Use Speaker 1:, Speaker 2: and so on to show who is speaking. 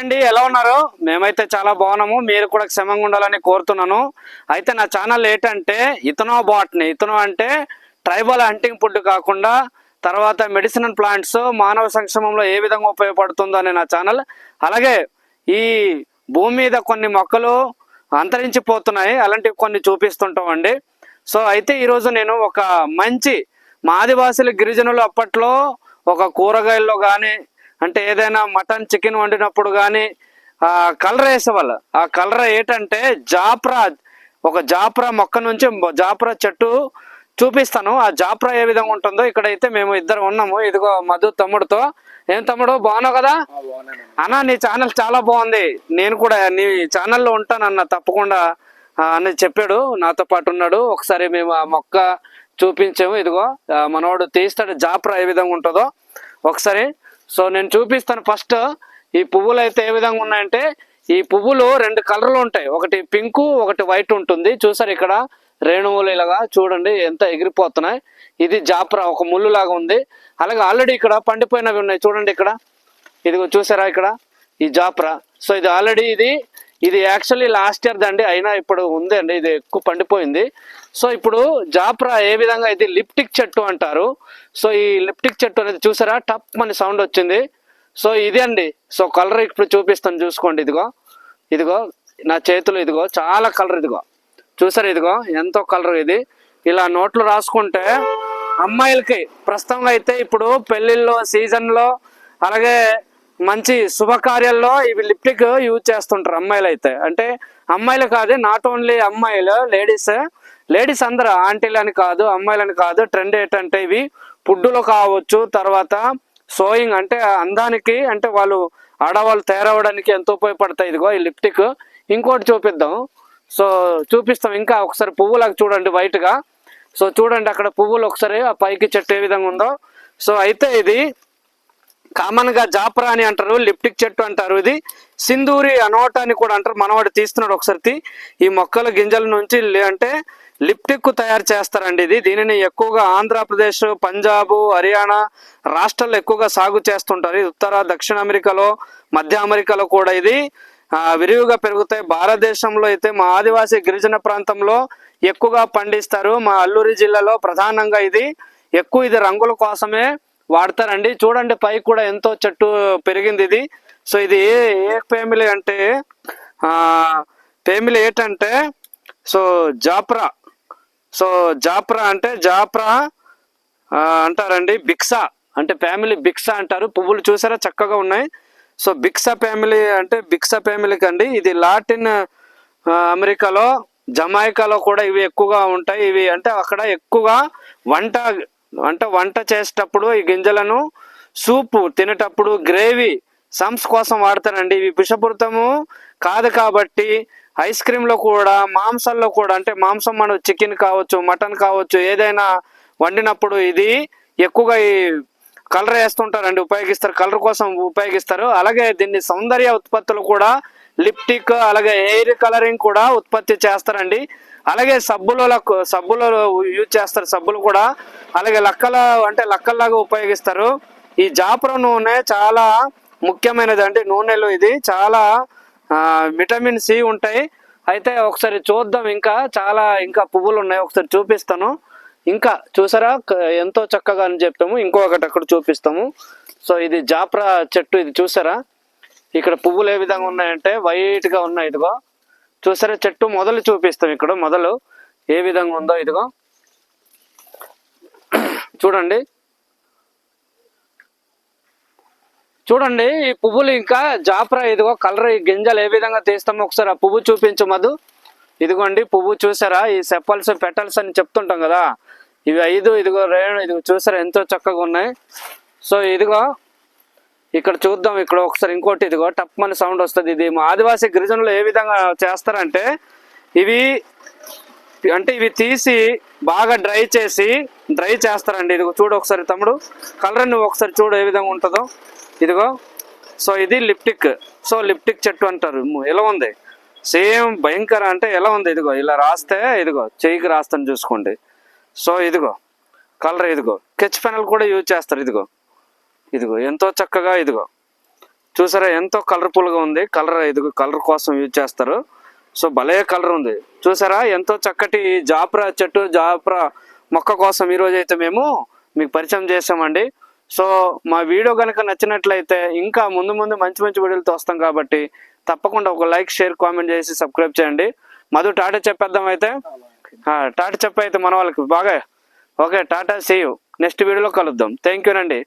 Speaker 1: అండి ఎలా ఉన్నారు? మేమైతే చాలా బాగున్నాము. మీరు కూడా క్షమంగా ఉండాలని కోరుతున్నాను. అయితే నా ఛానల్ ఏంటంటే ఇతనో బాట్ని. ఇతనో అంటే ట్రైబల్ హంటింగ్ ఫుడ్ కాకుండా తర్వాత మెడిసిన్ ప్లాంట్స్ మానవ సంక్షేమంలో ఏ విధంగా ఉపయోగపడుతుందో అనే నా ఛానల్. అలాగే ఈ భూమి మీద కొన్ని మొక్కలు అంతరించిపోతున్నాయి. అలాంటివి కొన్ని చూపిస్తుంటామండి సో అయితే ఈరోజు నేను ఒక మంచి మా ఆదివాసుల గిరిజనులు అప్పట్లో ఒక కూరగాయల్లో కానీ అంటే ఏదైనా మటన్ చికెన్ వండినప్పుడు కానీ ఆ కలర్ వేసేవాళ్ళు. ఆ కలర్ ఏంటంటే జాప్రా ఒక జాప్రా మొక్క నుంచి జాప్రా చెట్టు చూపిస్తాను. ఆ జాప్రా ఏ విధంగా ఉంటుందో ఇక్కడైతే మేము ఇద్దరు ఉన్నాము. ఇదిగో మధు తమ్ముడితో. ఏం తమ్ముడు బాగున్నావు కదా? అన్న నీ ఛానల్ చాలా బాగుంది. నేను కూడా నీ ఛానల్లో ఉంటానన్న తప్పకుండా అని చెప్పాడు. నాతో పాటు ఉన్నాడు. ఒకసారి మేము ఆ మొక్క చూపించాము. ఇదిగో ఆ, మనోడు తీస్తాడు జాప్రా ఏ విధంగా ఉంటుందో. ఒకసారి సో నేను చూపిస్తాను ఫస్ట్ ఈ పువ్వులు అయితే ఏ విధంగా ఉన్నాయంటే ఈ పువ్వులు రెండు కలర్లు ఉంటాయి. ఒకటి పింకు ఒకటి వైట్ ఉంటుంది. చూసారు ఇక్కడ రేణువులు ఇలాగా చూడండి ఎంత ఎగిరిపోతున్నాయి. ఇది జాప్రా ఒక ముళ్ళు లాగా ఉంది. అలాగే ఆల్రెడీ ఇక్కడ పండిపోయినవి ఉన్నాయి. చూడండి ఇక్కడ. ఇదిగో చూసారా ఇక్కడ? ఈ జాప్రా సో ఇది ఆల్రెడీ ఇది ఇది యాక్చువల్లీ లాస్ట్ ఇయర్ దండి అయినా ఇప్పుడు ఉంది అండి ఇది ఎక్కువ పండిపోయింది. సో ఇప్పుడు జాప్రా ఏ విధంగా అయితే లిప్టిక్ చెట్టు అంటారు సో ఈ లిప్టిక్ చెట్టు అనేది చూసారా? టప్ అని సౌండ్ వచ్చింది. సో ఇది అండి. సో కలర్ ఇప్పుడు చూపిస్తాను చూసుకోండి ఇదిగో. ఇదిగో నా చేతులు ఇదిగో చాలా కలర్ ఇదిగో. చూసారు ఇదిగో? ఎంతో కలర్ ఇది. ఇలా నోట్లు రాసుకుంటే అమ్మాయిలకి ప్రస్తుతంగా అయితే ఇప్పుడు పెళ్ళిళ్ళలో సీజన్లో అలాగే మంచి శుభకార్యాల్లో ఇవి లిప్టిక్ యూజ్ చేస్తుంటారు అమ్మాయిలు అయితే అంటే అమ్మాయిలు కాదు నాట్ ఓన్లీ అమ్మాయిలు లేడీస్. లేడీస్ అందరూ ఆంటీలని కాదు అమ్మాయిలని కాదు ట్రెండ్ ఏంటంటే ఇవి ఫుడ్డులో కావచ్చు తర్వాత సోయింగ్ అంటే అందానికి అంటే వాళ్ళు ఆడవాళ్ళు తయారవడానికి ఎంతో ఉపయోగపడతాయి. ఇదిగో ఈ లిప్టిక్ ఇంకోటి చూపిద్దాం. సో చూపిస్తాం. ఇంకా ఒకసారి పువ్వులకు చూడండి వైట్గా సో చూడండి అక్కడ పువ్వులు ఒకసారి ఆ పైకి చెట్టు ఏ విధంగా ఉందో. సో అయితే ఇది కామన్గా జాపరా అని అంటారు లిప్టిక్ చెట్టు అంటారు ఇది. సింధూరి అనోట అని కూడా అంటారు. మనవాడు తీస్తున్నాడు ఒకసారి ఈ మొక్కల గింజల నుంచి అంటే లిప్టిక్ తయారు చేస్తారండి ఇది. దీనిని ఎక్కువగా ఆంధ్రప్రదేశ్ పంజాబ్ హర్యానా రాష్ట్రాల్లో ఎక్కువగా సాగు చేస్తుంటారు. ఇది ఉత్తర దక్షిణ అమెరికాలో మధ్య అమెరికాలో కూడా ఇది. విరివిగా పెరుగుతాయి. భారతదేశంలో అయితే మా ఆదివాసీ గిరిజన ప్రాంతంలో ఎక్కువగా పండిస్తారు. మా అల్లూరి జిల్లాలో ప్రధానంగా ఇది. ఎక్కువ ఇది రంగుల కోసమే వాడతారండి. చూడండి పైకి కూడా ఎంతో చెట్టు పెరిగింది ఇది. సో ఇది ఏ ఏ ఫ్యామిలీ అంటే ఫ్యామిలీ ఏంటంటే సో జాప్రా. సో జాప్రా అంటే జాప్రా అంటారండి బిక్సా. అంటే ఫ్యామిలీ బిక్సా అంటారు. పువ్వులు చూసారా? చక్కగా ఉన్నాయి. సో బిక్సా ఫ్యామిలీ అంటే బిక్సా ఫ్యామిలీకి అండి. ఇది లాటిన్ అమెరికాలో జమాయికాలో కూడా ఇవి ఎక్కువగా ఉంటాయి. ఇవి అంటే అక్కడ ఎక్కువగా వంట అంటే వంట చేసేటప్పుడు ఈ గింజలను సూపు తినేటప్పుడు గ్రేవీ సమ్స్ కోసం వాడతారండి. ఇవి విషపూరితము కాదు కాబట్టి ఐస్ క్రీమ్లో కూడా మాంసాల్లో కూడా అంటే మాంసం మనం చికెన్ కావచ్చు మటన్ కావచ్చు ఏదైనా వండినప్పుడు ఇది ఎక్కువగా ఈ కలర్ వేస్తుంటారండి ఉపయోగిస్తారు కలర్ కోసం ఉపయోగిస్తారు. అలాగే దీన్ని సౌందర్య ఉత్పత్తులు కూడా లిప్టిక్ అలాగే హెయిర్ కలరింగ్ కూడా ఉత్పత్తి చేస్తారండి. అలాగే సబ్బులలో సబ్బులలో యూజ్ చేస్తారు. సబ్బులు కూడా. అలాగే లక్కల అంటే లక్కల్లాగా ఉపయోగిస్తారు. ఈ జాపర నూనె చాలా ముఖ్యమైనది అంటే నూనెలు ఇది. చాలా విటమిన్ సి ఉంటాయి. అయితే ఒకసారి చూద్దాం ఇంకా. చాలా ఇంకా పువ్వులు ఉన్నాయి ఒకసారి చూపిస్తాను. ఇంకా చూసారా? ఎంతో చక్కగా అని చెప్పాము. ఇంకొకటి అక్కడ చూపిస్తాము. సో ఇది జాప్రా చెట్టు. ఇది చూసారా? ఇక్కడ పువ్వులు ఏ విధంగా ఉన్నాయంటే వైట్గా ఉన్నాయి ఇదిగో. చూసారా? చెట్టు మొదలు చూపిస్తాం ఇక్కడ మొదలు. ఏ విధంగా ఉందో ఇదిగో. చూడండి. చూడండి ఈ పువ్వులు ఇంకా జాప్రా ఇదిగో కలర్ ఈ గింజలు ఏ విధంగా తీస్తామో ఒకసారి ఆ పువ్వు చూపించు మధు. ఇదిగోండి పువ్వు చూసారా? ఈ సెప్పల్స్ పెటల్స్ అని చెప్తుంటాం కదా. ఇవి ఐదు ఇదిగో రేణు ఇదిగో చూసారా? ఎంతో చక్కగా ఉన్నాయి. సో ఇదిగో ఇక్కడ చూద్దాం ఇక్కడ ఒకసారి ఇంకోటి ఇదిగో టప్ అని సౌండ్ వస్తుంది ఇది. మా ఆదివాసీ గిరిజనులు ఏ విధంగా చేస్తారంటే ఇవి అంటే ఇవి తీసి బాగా డ్రై చేసి డ్రై చేస్తారండి. ఇదిగో చూడు ఒకసారి తమ్ముడు. కలర్ నువ్వు ఒకసారి చూడు ఏ విధంగా ఉంటుందో. ఇదిగో సో ఇది లిప్టిక్. సో లిప్టిక్ చెట్టు అంటారు. ఎలా ఉంది? సేమ్ భయంకర అంటే ఎలా ఉంది? ఇదిగో ఇలా రాస్తే ఇదిగో చెయ్యికి రాస్తాను చూసుకోండి. సో ఇదిగో కలర్ ఇదిగో. కెచ్ పెనల్ కూడా యూజ్ చేస్తారు ఇదిగో. ఇదిగో ఎంతో చక్కగా ఇదిగో. చూసారా ఎంతో కలర్ఫుల్గా ఉంది. కలర్ ఇదిగో కలర్ కోసం యూజ్ చేస్తారు. సో భలే కలర్ ఉంది. చూసారా ఎంతో చక్కటి జాప్రా చెట్టు జాప్రా మొక్క కోసం ఈరోజు అయితే మేము మీకు పరిచయం చేసామండి సో మా వీడియో కనుక నచ్చినట్లయితే ఇంకా ముందు ముందు మంచి మంచి వీడియోలతో వస్తాం కాబట్టి తప్పకుండా ఒక లైక్ షేర్ కామెంట్ చేసి సబ్స్క్రైబ్ చేయండి. మధు టాటా చెప్పేద్దాం అయితే? టాటా చెప్పైతే మన వాళ్ళకి బాగా. ఓకే టాటా సేవ్ నెక్స్ట్ వీడియోలో కలుద్దాం. థ్యాంక్ యూ అండి